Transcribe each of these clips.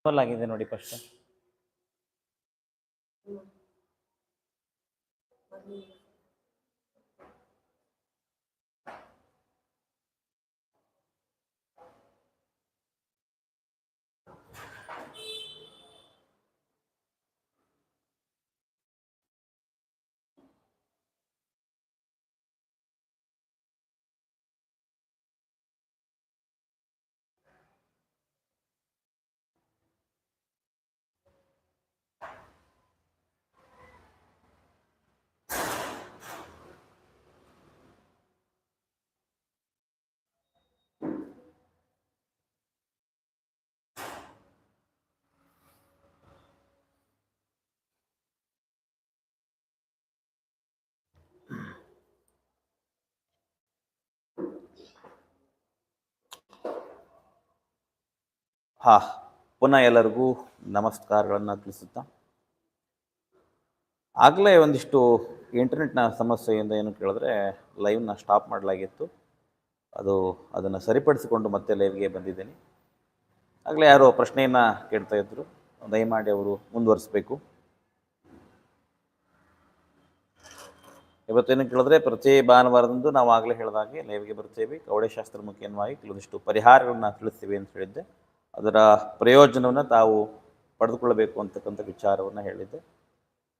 Simple ಆಗಿದೆ ನೋಡಿ first ಹಾ, ಪುನಃ ಎಲ್ಲರಿಗೂ ನಮಸ್ಕಾರಗಳನ್ನು ತಿಳಿಸುತ್ತಾ. ಆಗಲೇ ಒಂದಿಷ್ಟು ಇಂಟರ್ನೆಟ್ನ ಸಮಸ್ಯೆಯಿಂದ ಏನು ಕೇಳಿದ್ರೆ ಲೈವ್ನ ಸ್ಟಾಪ್ ಮಾಡಲಾಗಿತ್ತು. ಅದು ಅದನ್ನು ಸರಿಪಡಿಸಿಕೊಂಡು ಮತ್ತೆ ಲೈವ್ಗೆ ಬಂದಿದ್ದೀನಿ. ಆಗಲೇ ಯಾರೋ ಪ್ರಶ್ನೆಯನ್ನು ಕೇಳ್ತಾ ಇದ್ರು. ದಯಮಾಡಿ ಅವರು ಮುಂದುವರಿಸಬೇಕು. ಇವತ್ತೇನು ಕೇಳಿದ್ರೆ ಪ್ರತಿ ಭಾನುವಾರದಂದು ನಾವು ಆಗಲೇ ಹೇಳಿದಾಗೆ ಲೈವ್ಗೆ ಬರ್ತೇವೆ ಕವಡೆಶಾಸ್ತ್ರ ಮುಖ್ಯವಾಗಿ ಕೆಲವೊಂದಿಷ್ಟು ಪರಿಹಾರಗಳನ್ನ ತಿಳಿಸ್ತೀವಿ ಅಂತ ಹೇಳಿದ್ದೆ. ಅದರ ಪ್ರಯೋಜನವನ್ನು ತಾವು ಪಡೆದುಕೊಳ್ಳಬೇಕು ಅಂತಕ್ಕಂಥ ವಿಚಾರವನ್ನು ಹೇಳಿದ್ದೆ.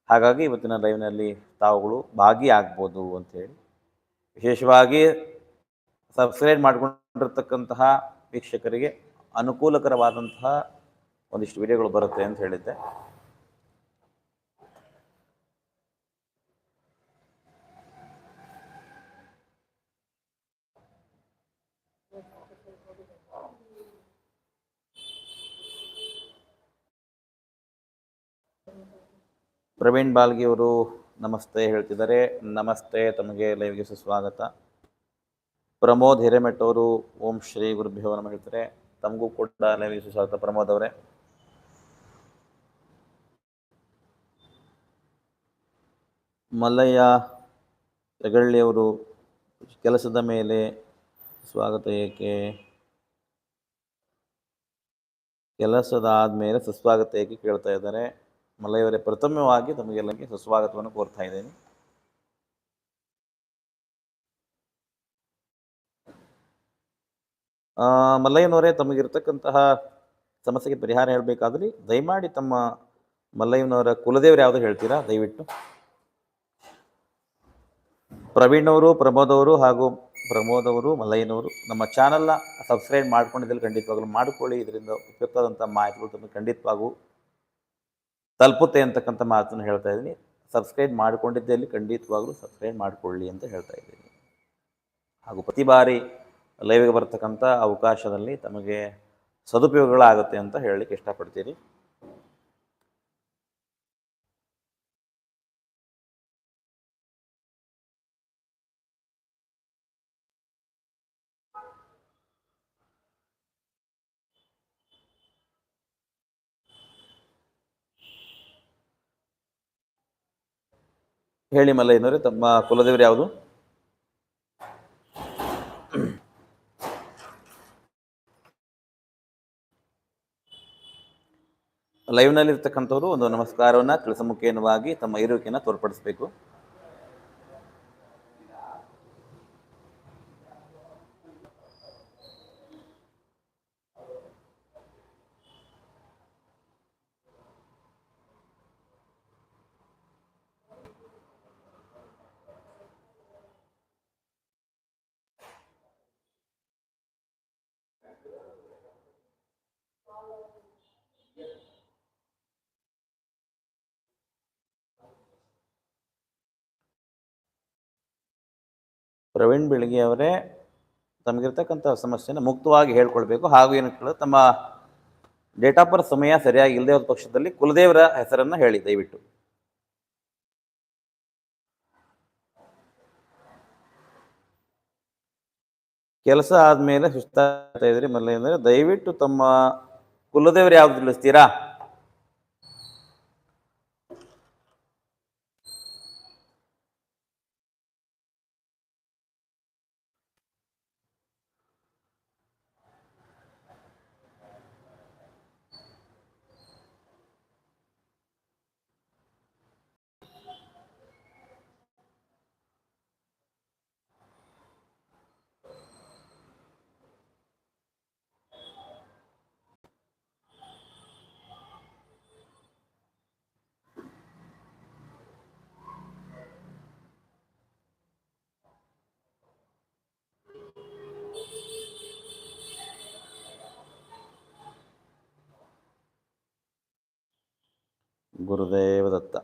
ಹಾಗಾಗಿ ಇವತ್ತಿನ ಲೈವ್ನಲ್ಲಿ ತಾವುಗಳು ಭಾಗಿಯಾಗ್ಬೋದು ಅಂಥೇಳಿ ವಿಶೇಷವಾಗಿ ಸಬ್ಸ್ಕ್ರೈಬ್ ಮಾಡಿಕೊಂಡಿರ್ತಕ್ಕಂತಹ ವೀಕ್ಷಕರಿಗೆ ಅನುಕೂಲಕರವಾದಂತಹ ಒಂದಿಷ್ಟು ವಿಡಿಯೋಗಳು ಬರುತ್ತೆ ಅಂತ ಹೇಳಿದ್ದೆ. ಪ್ರವೀಣ್ ಬಾಲ್ಗಿ ಅವರು ನಮಸ್ತೆ ಹೇಳ್ತಿದ್ದಾರೆ. ನಮಸ್ತೆ, ತಮಗೆ ಲೈವ್ಗೆ ಸುಸ್ವಾಗತ. ಪ್ರಮೋದ್ ಹಿರೇಮಠ್ ಅವರು ಓಂ ಶ್ರೀ ಗುರುಭ್ಯೋ ನಮ ಹೇಳ್ತಾರೆ. ತಮಗೂ ಕೂಡ ಲೈವ್ಗೆ ಸುಸ್ವಾಗತ ಪ್ರಮೋದ್ ಅವರೇ. ಮಲ್ಲಯ್ಯ ಹೆಗಳ್ಳಿಯವರು ಕೆಲಸದ ಮೇಲೆ ಸ್ವಾಗತ ಏಕೆ? ಕೆಲಸದ ಆದಮೇಲೆ ಸುಸ್ವಾಗತ ಏಕೆ ಕೇಳ್ತಾ ಇದ್ದಾರೆ? ಮಲ್ಲಯ್ಯವರೇ ಪ್ರಥಮವಾಗಿ ತಮಗೆಲ್ಲರಿಗೆ ಸುಸ್ವಾಗತವನ್ನು ಕೋರ್ತಾ ಇದ್ದೇನೆ. ಮಲ್ಲಯ್ಯನವರೇ, ತಮಗಿರ್ತಕ್ಕಂತಹ ಸಮಸ್ಯೆಗೆ ಪರಿಹಾರ ಹೇಳಬೇಕಾದ್ರೆ ದಯಮಾಡಿ ತಮ್ಮ ಮಲ್ಲಯ್ಯನವರ ಕುಲದೇವರು ಯಾವುದು ಹೇಳ್ತೀರಾ? ದಯವಿಟ್ಟು. ಪ್ರವೀಣ್ ಅವರು ಪ್ರಮೋದ್ ಅವರು ಹಾಗೂ ಪ್ರಮೋದ್ ಅವರು ಮಲ್ಲಯ್ಯನವರು ನಮ್ಮ ಚಾನಲ್ನ ಸಬ್ಸ್ಕ್ರೈಬ್ ಮಾಡ್ಕೊಂಡಿದ್ದಲ್ಲಿ ಖಂಡಿತವಾಗ್ಲೂ ಮಾಡಿಕೊಳ್ಳಿ. ಇದರಿಂದ ಉಪಯುಕ್ತವಾದಂಥ ಮಾಹಿತಿಗಳು ತಮಗೆ ಖಂಡಿತವಾಗೂ ತಲುಪುತ್ತೆ ಅಂತಕ್ಕಂಥ ಮಾತನ್ನು ಹೇಳ್ತಾ ಇದ್ದೀನಿ. ಸಬ್ಸ್ಕ್ರೈಬ್ ಮಾಡಿಕೊಂಡಿದ್ದಲ್ಲಿ ಖಂಡಿತವಾಗಲೂ ಸಬ್ಸ್ಕ್ರೈಬ್ ಮಾಡಿಕೊಳ್ಳಿ ಅಂತ ಹೇಳ್ತಾ ಇದ್ದೀನಿ. ಹಾಗೂ ಪ್ರತಿ ಬಾರಿ ಲೈವ್ಗೆ ಬರ್ತಕ್ಕಂಥ ಅವಕಾಶದಲ್ಲಿ ತಮಗೆ ಸದುಪಯೋಗಗಳಾಗುತ್ತೆ ಅಂತ ಹೇಳಲಿಕ್ಕೆ ಇಷ್ಟಪಡ್ತೀನಿ. ಹೇಳಿ ಮಲ್ಲಯ್ಯನವರೇ ತಮ್ಮ ಕುಲದೇವರು ಯಾವುದು? ಲೈವ್ನಲ್ಲಿರ್ತಕ್ಕಂಥವ್ರು ಒಂದು ನಮಸ್ಕಾರವನ್ನು ತಿಳಿಸಮುಖೇನವಾಗಿ ತಮ್ಮ ಇರುವಿಕೆಯನ್ನು ತೋರ್ಪಡಿಸಬೇಕು. ಪ್ರವೀಣ್ ಬೆಳಗಿ ಅವರೇ ತಮಗಿರ್ತಕ್ಕಂಥ ಸಮಸ್ಯೆನ ಮುಕ್ತವಾಗಿ ಹೇಳ್ಕೊಳ್ಬೇಕು ಹಾಗೂ ಏನು ಕೇಳಿದ್ರೆ ತಮ್ಮ ಡೇಟ್ ಆಫ್ ಬರ್ತ್ ಸಮಯ ಸರಿಯಾಗಿ ಇಲ್ಲದೆ ಹೋದ ಪಕ್ಷದಲ್ಲಿ ಕುಲದೇವರ ಹೆಸರನ್ನು ಹೇಳಿ, ದಯವಿಟ್ಟು. ಕೆಲಸ ಆದಮೇಲೆ ಸುಸ್ತಾಗ್ತಾ ಇದ್ರಿ ಮೊದಲೇ ದಯವಿಟ್ಟು ತಮ್ಮ ಕುಲದೇವರು ಯಾವ್ದು ತಿಳಿಸ್ತೀರಾ? ಗುರುದೇವ ದತ್ತ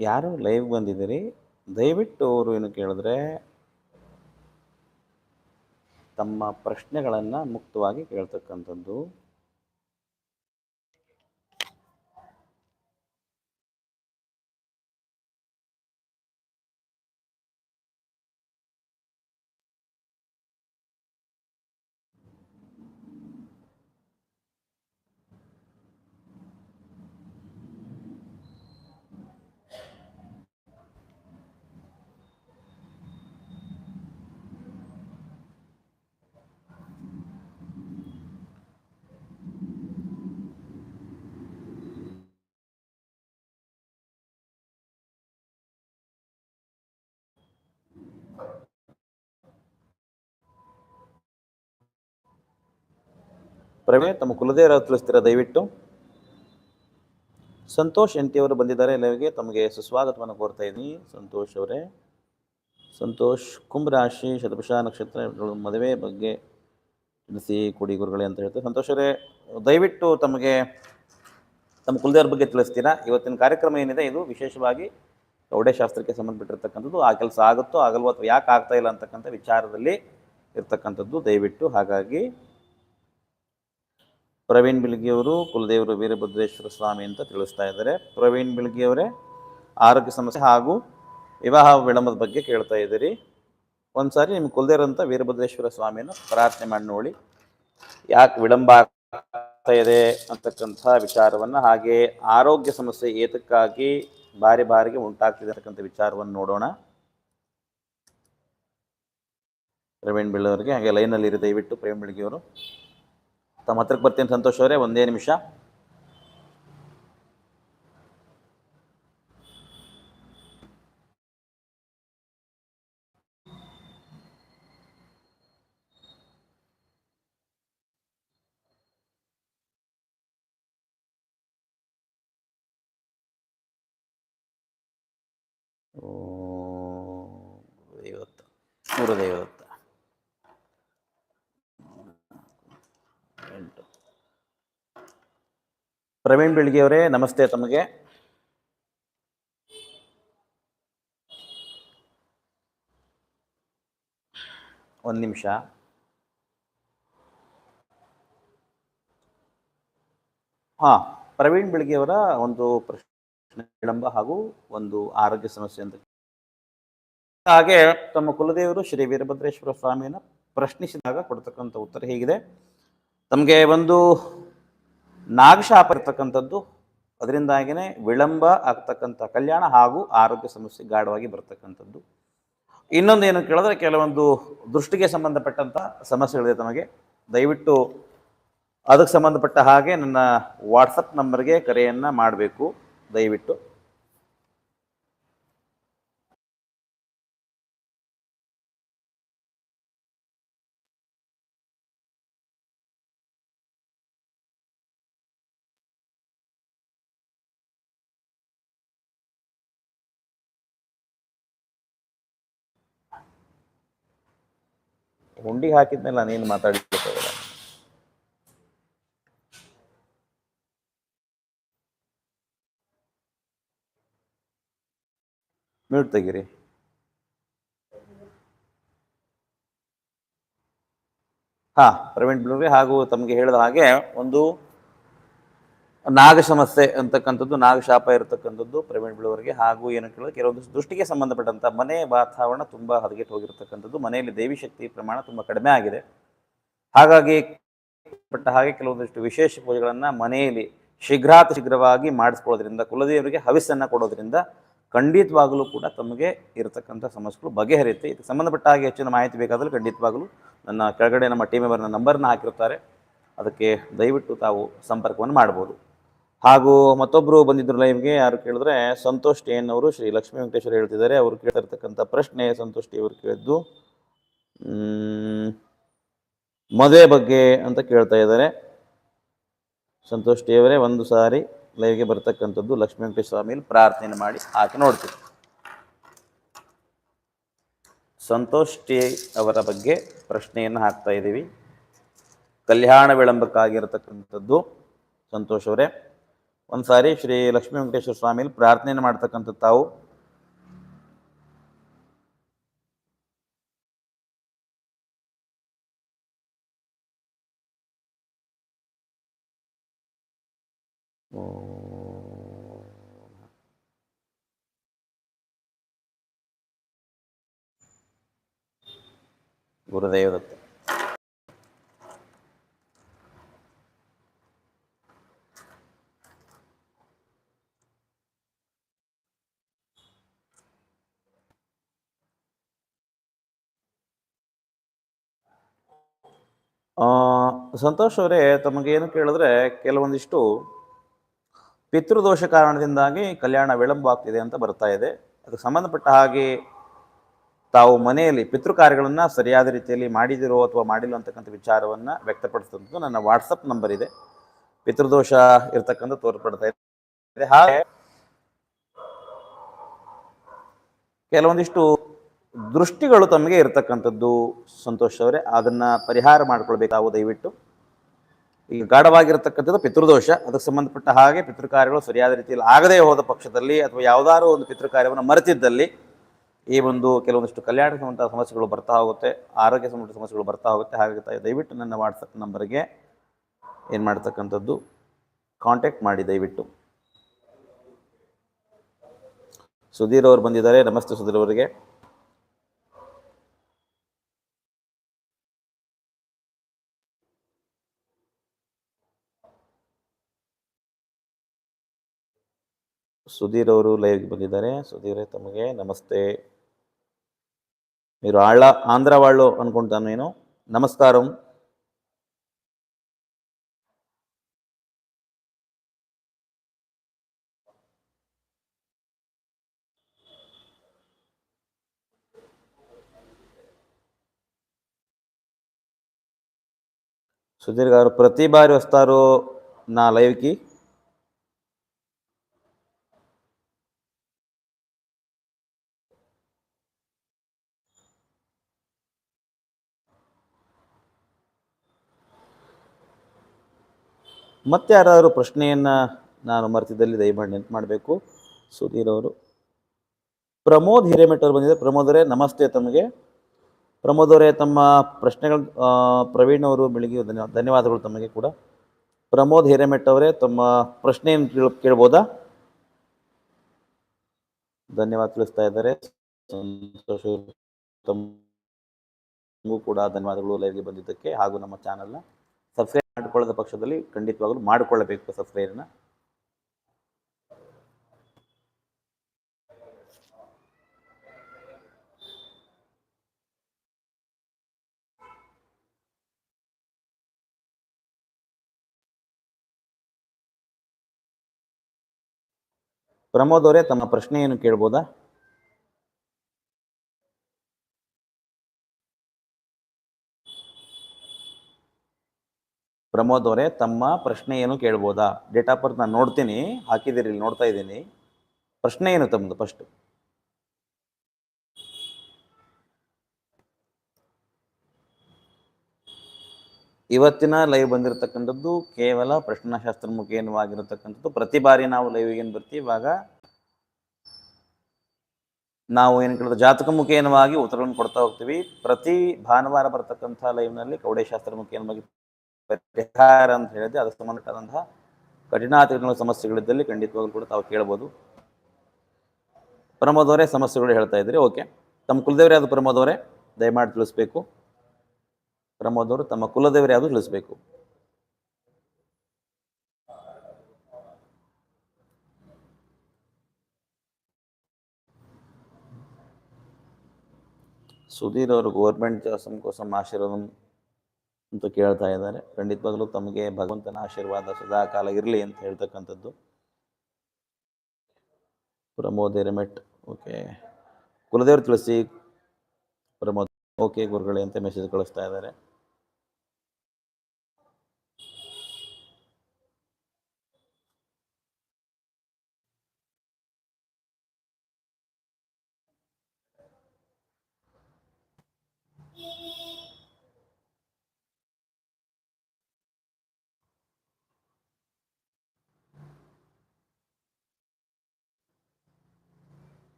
ಯಾರು ಲೈವ್ ಬಂದಿದ್ದೀರಿ? ದಯವಿಟ್ಟು ಅವರು ಏನು ಕೇಳಿದ್ರೆ ತಮ್ಮ ಪ್ರಶ್ನೆಗಳನ್ನು ಮುಕ್ತವಾಗಿ ಕೇಳ್ತಕ್ಕಂಥದ್ದು. ಪ್ರವೀಣ್ ತಮ್ಮ ಕುಲದೇವರ ತಿಳಿಸ್ತೀರಾ ದಯವಿಟ್ಟು ಸಂತೋಷ್ ಎನ್ ಅವರು ಬಂದಿದ್ದಾರೆ ಎಲ್ಲರಿಗೆ. ತಮಗೆ ಸುಸ್ವಾಗತವನ್ನು ಕೋರ್ತಾ ಇದ್ದೀನಿ. ಸಂತೋಷ್ ಅವರೇ. ಸಂತೋಷ್, ಕುಂಭರಾಶಿ, ಶತಪುಷ ನಕ್ಷತ್ರ ಮದುವೆ ಬಗ್ಗೆ ತಿಳಿಸಿ ಕೊಡಿ ಗುರುಗಳೇ ಅಂತ ಹೇಳ್ತಾರೆ. ಸಂತೋಷ್ ಅವರೇ, ದಯವಿಟ್ಟು ತಮಗೆ ತಮ್ಮ ಕುಲದೇವರ ಬಗ್ಗೆ ತಿಳಿಸ್ತೀರಾ? ಇವತ್ತಿನ ಕಾರ್ಯಕ್ರಮ ಏನಿದೆ? ಇದು ವಿಶೇಷವಾಗಿ ಗೌಡೆ ಶಾಸ್ತ್ರಕ್ಕೆ ಸಂಬಂಧಪಟ್ಟಿರ್ತಕ್ಕಂಥದ್ದು. ಆ ಕೆಲಸ ಆಗುತ್ತೋ, ಆಗಲ್ವೋ ಅಥವಾ ಯಾಕೆ ಆಗ್ತಾ ಇಲ್ಲ ಅಂತಕ್ಕಂಥ ವಿಚಾರದಲ್ಲಿ ಇರ್ತಕ್ಕಂಥದ್ದು ದಯವಿಟ್ಟು. ಹಾಗಾಗಿ ಪ್ರವೀಣ್ ಬಿಲ್ಗಿಯವರು ಕುಲದೇವರು ವೀರಭದ್ರೇಶ್ವರ ಸ್ವಾಮಿ ಅಂತ ತಿಳಿಸ್ತಾ ಇದ್ದಾರೆ. ಪ್ರವೀಣ್ ಬಿಲ್ಗಿಯವರೇ ಆರೋಗ್ಯ ಸಮಸ್ಯೆ ಹಾಗೂ ವಿವಾಹ ವಿಳಂಬದ ಬಗ್ಗೆ ಕೇಳ್ತಾ ಇದ್ದೀರಿ. ಒಂದ್ಸಾರಿ ನಿಮ್ಮ ಕುಲದೇವರಂತ ವೀರಭದ್ರೇಶ್ವರ ಸ್ವಾಮಿಯನ್ನು ಪ್ರಾರ್ಥನೆ ಮಾಡಿ ನೋಡಿ. ಯಾಕೆ ವಿಳಂಬ ಆಗ್ತಾ ಇದೆ ಅಂತಕ್ಕಂಥ ವಿಚಾರವನ್ನು ಹಾಗೆ ಆರೋಗ್ಯ ಸಮಸ್ಯೆ ಏತಕ್ಕಾಗಿ ಬಾರಿ ಬಾರಿಗೆ ಉಂಟಾಗ್ತಿದೆ ಅಂತಕ್ಕಂಥ ವಿಚಾರವನ್ನು ನೋಡೋಣ. ಪ್ರವೀಣ್ ಬಿಳ್ಳವರಿಗೆ ಹಾಗೆ ಲೈನಲ್ಲಿ ದಯವಿಟ್ಟು ಪ್ರವೀಣ್ ಬೆಳಗ್ಗೆಯವರು ತಮ್ಮ ಹತ್ರಕ್ಕೆ ಬರ್ತೀನಿ ಸಂತೋಷ್ ಅವರೇ ಒಂದೇ ನಿಮಿಷ. ಗುರುದೇವತ್ತ ಗುರುದೇವತ್ತ ಪ್ರವೀಣ್ ಬೆಳಗಿಯವರೇ, ನಮಸ್ತೆ ತಮಗೆ. ಒಂದು ನಿಮಿಷ. ಹಾಂ, ಪ್ರವೀಣ್ ಬೆಳಗಿಯವರ ಒಂದು ಪ್ರಶ್ನೆ, ವಿಳಂಬ ಹಾಗೂ ಒಂದು ಆರೋಗ್ಯ ಸಮಸ್ಯೆ ಅಂತ ಹಾಗೆ ತಮ್ಮ ಕುಲದೇವರು ಶ್ರೀ ವೀರಭದ್ರೇಶ್ವರ ಸ್ವಾಮಿಯನ್ನು ಪ್ರಶ್ನಿಸಿದಾಗ ಕೊಡ್ತಕ್ಕಂಥ ಉತ್ತರ ಹೀಗಿದೆ. ತಮಗೆ ಒಂದು ನಾಗಶಾಪ ಇರ್ತಕ್ಕಂಥದ್ದು ಅದರಿಂದಾಗಿಯೇ ವಿಳಂಬ ಆಗ್ತಕ್ಕಂಥ ಕಲ್ಯಾಣ ಹಾಗೂ ಆರೋಗ್ಯ ಸಮಸ್ಯೆ ಗಾಢವಾಗಿ ಬರ್ತಕ್ಕಂಥದ್ದು. ಇನ್ನೊಂದು ಏನು ಕೇಳಿದ್ರೆ, ಕೆಲವೊಂದು ದೃಷ್ಟಿಗೆ ಸಂಬಂಧಪಟ್ಟಂಥ ಸಮಸ್ಯೆಗಳಿದೆ ತಮಗೆ. ದಯವಿಟ್ಟು ಅದಕ್ಕೆ ಸಂಬಂಧಪಟ್ಟ ಹಾಗೆ ನನ್ನ ವಾಟ್ಸಪ್ ನಂಬರ್ಗೆ ಕರೆಯನ್ನು ಮಾಡಬೇಕು, ದಯವಿಟ್ಟು. ಹುಂಡಿಗೆ ಹಾಕಿದ್ಮೇಲೆ ನಾನೇನು ಮಾತಾಡಲಿಕ್ಕಾಗಲ್ಲ. ಮ್ಯೂಟ್ ತೆಗೀರಿ. ಹಾ ಪ್ರವೀಣ್ ಬಿಳೂರಿ ಹಾಗೂ ತಮಗೆ ಹೇಳಿದ ಹಾಗೆ ಒಂದು ನಾಗ ಸಮಸ್ಯೆ ಅಂತಕ್ಕಂಥದ್ದು, ನಾಗಶಾಪ ಇರತಕ್ಕಂಥದ್ದು ಪ್ರವೀಣ್ ಬಿಳುವರಿಗೆ ಹಾಗೂ ಏನು ಕೇಳಿದ್ರೆ ಕೆಲವೊಂದು ದೃಷ್ಟಿಗೆ ಸಂಬಂಧಪಟ್ಟಂಥ ಮನೆ ವಾತಾವರಣ ತುಂಬ ಹದಗೆಟ್ಟು ಹೋಗಿರ್ತಕ್ಕಂಥದ್ದು. ಮನೆಯಲ್ಲಿ ದೇವಿ ಶಕ್ತಿ ಪ್ರಮಾಣ ತುಂಬ ಕಡಿಮೆ ಆಗಿದೆ. ಹಾಗಾಗಿ ಪಟ್ಟ ಹಾಗೆ ಕೆಲವೊಂದಿಷ್ಟು ವಿಶೇಷ ಪೂಜೆಗಳನ್ನು ಮನೆಯಲ್ಲಿ ಶೀಘ್ರಾತಿ ಶೀಘ್ರವಾಗಿ ಮಾಡಿಸ್ಕೊಳ್ಳೋದ್ರಿಂದ, ಕುಲದೇವರಿಗೆ ಹವಿಸ್ಸನ್ನು ಕೊಡೋದ್ರಿಂದ ಖಂಡಿತವಾಗಲೂ ಕೂಡ ತಮಗೆ ಇರತಕ್ಕಂಥ ಸಮಸ್ಯೆಗಳು ಬಗೆಹರಿಯುತ್ತೆ. ಇದಕ್ಕೆ ಸಂಬಂಧಪಟ್ಟ ಹಾಗೆ ಹೆಚ್ಚಿನ ಮಾಹಿತಿ ಬೇಕಾದರೂ ಖಂಡಿತವಾಗಲೂ ನನ್ನ ಕೆಳಗಡೆ ನಮ್ಮ ಟೀಮ್ ಮೆಂಬರ್ನ ನಂಬರ್ನ ಹಾಕಿರ್ತಾರೆ ಅದಕ್ಕೆ ದಯವಿಟ್ಟು ತಾವು ಸಂಪರ್ಕವನ್ನು ಮಾಡ್ಬೋದು. ಹಾಗೂ ಮತ್ತೊಬ್ಬರು ಬಂದಿದ್ರು ಲೈವ್ಗೆ ಯಾರು ಕೇಳಿದ್ರೆ ಸಂತೋಷ್ ಟೇನ್ ಅವರು, ಶ್ರೀ ಲಕ್ಷ್ಮೀ ವೆಂಕಟೇಶ್ವರ ಹೇಳ್ತಿದ್ದಾರೆ. ಅವರು ಕೇಳ್ತಿರ್ತಕ್ಕಂಥ ಪ್ರಶ್ನೆ ಸಂತೋಷ್ ಟಿ ಅವರು ಕೇಳಿದ್ದು ಮದುವೆ ಬಗ್ಗೆ ಅಂತ ಕೇಳ್ತಾ ಇದ್ದಾರೆ. ಸಂತೋಷ್ ಟಿ ಅವರೇ, ಒಂದು ಸಾರಿ ಲೈವ್ಗೆ ಬರ್ತಕ್ಕಂಥದ್ದು ಲಕ್ಷ್ಮೀ ವೆಂಕಟೇಶ್ವರ ಸ್ವಾಮಿಯಲ್ಲಿ ಪ್ರಾರ್ಥನೆ ಮಾಡಿ ಹಾಕಿ ನೋಡ್ತೀವಿ. ಸಂತೋಷ್ ಟಿ ಅವರ ಬಗ್ಗೆ ಪ್ರಶ್ನೆಯನ್ನು ಹಾಕ್ತಾ ಇದ್ದೀವಿ ಕಲ್ಯಾಣ ವಿಳಂಬಕ್ಕಾಗಿರತಕ್ಕಂಥದ್ದು ಸಂತೋಷ್ ಅವರೇ. ಒಂದು ಸಾರಿ ಶ್ರೀ ಲಕ್ಷ್ಮೀ ವೆಂಕಟೇಶ್ವರ ಸ್ವಾಮಿಲಿ ಪ್ರಾರ್ಥನೆಯನ್ನು ಮಾಡ್ತಕ್ಕಂಥ ತಾವು. ಗುರುದೇವದತ್ತ. ಸಂತೋಷ್ ಅವರೇ, ತಮಗೇನು ಕೇಳಿದ್ರೆ ಕೆಲವೊಂದಿಷ್ಟು ಪಿತೃದೋಷ ಕಾರಣದಿಂದಾಗಿ ಕಲ್ಯಾಣ ವಿಳಂಬ ಆಗ್ತಿದೆ ಅಂತ ಬರ್ತಾ ಇದೆ. ಅದಕ್ಕೆ ಸಂಬಂಧಪಟ್ಟ ಹಾಗೆ ತಾವು ಮನೆಯಲ್ಲಿ ಪಿತೃ ಕಾರ್ಯಗಳನ್ನು ಸರಿಯಾದ ರೀತಿಯಲ್ಲಿ ಮಾಡಿದಿರೋ ಅಥವಾ ಮಾಡಿಲ್ಲ ಅಂತಕ್ಕಂಥ ವಿಚಾರವನ್ನು ವ್ಯಕ್ತಪಡಿಸಿದಂಥದ್ದು ನನ್ನ ವಾಟ್ಸಪ್ ನಂಬರ್ ಇದೆ. ಪಿತೃದೋಷ ಇರ್ತಕ್ಕಂಥ ತೋರ್ಪಡ್ತಾ ಇದೆ. ಹಾಗೆ ಕೆಲವೊಂದಿಷ್ಟು ದೃಷ್ಟಿಗಳು ತಮಗೆ ಇರತಕ್ಕಂಥದ್ದು ಸಂತೋಷ್ ಅವರೇ. ಅದನ್ನು ಪರಿಹಾರ ಮಾಡ್ಕೊಳ್ಬೇಕಾವು ದಯವಿಟ್ಟು. ಈಗ ಗಾಢವಾಗಿರತಕ್ಕಂಥದ್ದು ಪಿತೃದೋಷ. ಅದಕ್ಕೆ ಸಂಬಂಧಪಟ್ಟ ಹಾಗೆ ಪಿತೃಕಾರ್ಯಗಳು ಸರಿಯಾದ ರೀತಿಯಲ್ಲಿ ಆಗದೇ ಹೋದ ಪಕ್ಷದಲ್ಲಿ ಅಥವಾ ಯಾವುದಾದ್ರು ಒಂದು ಪಿತೃಕಾರ್ಯವನ್ನು ಮರೆತಿದ್ದಲ್ಲಿ ಈ ಒಂದು ಕೆಲವೊಂದಿಷ್ಟು ಕಲ್ಯಾಣ ಸಂಬಂಧ ಸಮಸ್ಯೆಗಳು ಬರ್ತಾ ಹೋಗುತ್ತೆ, ಆರೋಗ್ಯ ಸಂಬಂಧ ಸಮಸ್ಯೆಗಳು ಬರ್ತಾ ಹೋಗುತ್ತೆ. ಹಾಗಾಗಿ ದಯವಿಟ್ಟು ನನ್ನ ವಾಟ್ಸಪ್ ನಂಬರ್ಗೆ ಏನು ಮಾಡ್ತಕ್ಕಂಥದ್ದು ಕಾಂಟ್ಯಾಕ್ಟ್ ಮಾಡಿ ದಯವಿಟ್ಟು. ಸುಧೀರ್ ಅವರು ಬಂದಿದ್ದಾರೆ. ನಮಸ್ತೆ ಸುಧೀರ್ ಅವರಿಗೆ. ಸುಧೀರ್ ಅವರು ಲೈವ್ಗೆ ಬಂದಿದ್ದಾರೆ ಸುಧೀರ್ ತಮಗೆ ನಮಸ್ತೆ మీరు ఆళ్ళ ఆంధ్ర వాళ్ళు అనుకుంటాను నేను నమస్కారం సుధీర్ గారు ప్రతి బారి వస్తారు నా లైవ్కి ಮತ್ತೆ ಯಾರಾದರೂ ಪ್ರಶ್ನೆಯನ್ನು ನಾನು ಮರ್ತಿದ್ದಲ್ಲಿ ದಯಮಾಡಿ ನೆನ್ಪು ಮಾಡಬೇಕು ಸುಧೀರ್ ಅವರು. ಪ್ರಮೋದ್ ಹಿರೇಮಠ್ ಅವರು ಬಂದಿದ್ದಾರೆ. ಪ್ರಮೋದ್ ಅವರೇ, ನಮಸ್ತೆ ತಮಗೆ. ಪ್ರಮೋದ್ ಅವರೇ, ತಮ್ಮ ಪ್ರಶ್ನೆಗಳು ಪ್ರವೀಣ್ ಅವರು ಬೆಳಿಗ್ಗೆ ಧನ್ಯ ಧನ್ಯವಾದಗಳು ತಮಗೆ ಕೂಡ. ಪ್ರಮೋದ್ ಹಿರೇಮೆಟ್ ಅವರೇ, ತಮ್ಮ ಪ್ರಶ್ನೆಯನ್ನು ಕೇಳ, ಕೇಳ್ಬೋದಾ? ಧನ್ಯವಾದ ತಿಳಿಸ್ತಾ ಇದ್ದಾರೆ. ತಮಗೂ ಕೂಡ ಧನ್ಯವಾದಗಳು ಲೈವ್ಗೆ ಬಂದಿದ್ದಕ್ಕೆ ಹಾಗೂ ನಮ್ಮ ಚಾನಲ್ನ ಮಾಡಿಕೊಳ್ಳದ ಪಕ್ಷದಲ್ಲಿ ಖಂಡಿತವಾಗಲೂ ಮಾಡಿಕೊಳ್ಳಬೇಕು ಸಬ್ಸ್ಕ್ರೈಬರ್ನ ಪ್ರಮೋದ್ ಅವರೇ ತಮ್ಮ ಪ್ರಶ್ನೆಯನ್ನು ಕೇಳ್ಬೋದಾ? ಪ್ರಮೋದ್ ಅವರೇ, ತಮ್ಮ ಪ್ರಶ್ನೆ ಏನು ಕೇಳ್ಬೋದಾ? ಡೇಟ್ ಆಫ್ ಬರ್ತ್ ನಾನು ನೋಡ್ತೀನಿ, ಹಾಕಿದ್ದೀರಿ, ಇಲ್ಲಿ ನೋಡ್ತಾ ಇದ್ದೀನಿ. ಪ್ರಶ್ನೆ ಏನು ತಮ್ಮದು ಫಸ್ಟ್ ಇವತ್ತಿನ ಲೈವ್ ಬಂದಿರತಕ್ಕಂಥದ್ದು ಕೇವಲ ಪ್ರಶ್ನಾಶಾಸ್ತ್ರ ಮುಖೇನವಾಗಿರತಕ್ಕಂಥದ್ದು ಪ್ರತಿ ಬಾರಿ ನಾವು ಲೈವ್ ಏನು ಬರ್ತೀವಿ? ಇವಾಗ ನಾವು ಏನು ಕೇಳಿದ್ರೆ ಜಾತಕ ಮುಖೇನವಾಗಿ ಉತ್ತರವನ್ನು ಕೊಡ್ತಾ ಹೋಗ್ತೀವಿ. ಪ್ರತಿ ಭಾನುವಾರ ಬರ್ತಕ್ಕಂಥ ಲೈವ್ನಲ್ಲಿ ಕೌಡೆಶಾಸ್ತ್ರ ಮುಖೇನವಾಗಿ ಪರಿಹಾರ ಅಂತ ಹೇಳಿದ್ರೆ ಅದಕ್ಕೆ ಸಂಬಂಧಪಟ್ಟಂತಹ ಕಠಿಣಾತಿಗಳ ಸಮಸ್ಯೆಗಳಿದ್ದಲ್ಲಿ ಖಂಡಿತವಾಗ್ಲೂ ಕೂಡ ತಾವು ಕೇಳ್ಬೋದು ಪ್ರಮೋದ್ ಅವರೇ ಸಮಸ್ಯೆಗಳು ಹೇಳ್ತಾ ಇದ್ರಿ ಓಕೆ ತಮ್ಮ ಕುಲದೇವರು ಯಾವುದು ಪ್ರಮೋದ್ ಅವರೇ ದಯಮಾಡಿ ತಿಳಿಸ್ಬೇಕು ಪ್ರಮೋದ್ ಅವರು ತಮ್ಮ ಕುಲದೇವರು ಯಾವುದು ತಿಳಿಸ್ಬೇಕು సుధీర్ గారు గవర్నమెంట్ కోసం కోసం ఆశీర్వాదం ಅಂತ ಕೇಳ್ತಾ ಇದ್ದಾರೆ. ಖಂಡಿತವಾಗ್ಲೂ ತಮಗೆ ಭಗವಂತನ ಆಶೀರ್ವಾದ ಸದಾ ಕಾಲ ಇರಲಿ ಅಂತ ಹೇಳ್ತಕ್ಕಂಥದ್ದು. ಪ್ರಮೋದ್ ಎರೆಮೆಟ್, ಓಕೆ. ಕುಲದೇವ್ರು ತಿಳಿಸಿ, ಪ್ರಮೋದ್, ಓಕೆ ಗುರುಗಳೇ ಅಂತ ಮೆಸೇಜ್ ಕಳಿಸ್ತಾ ಇದ್ದಾರೆ.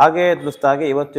ಹಾಗೆ ದುಸ್ತಾಗಿ ಇವತ್ತಿನ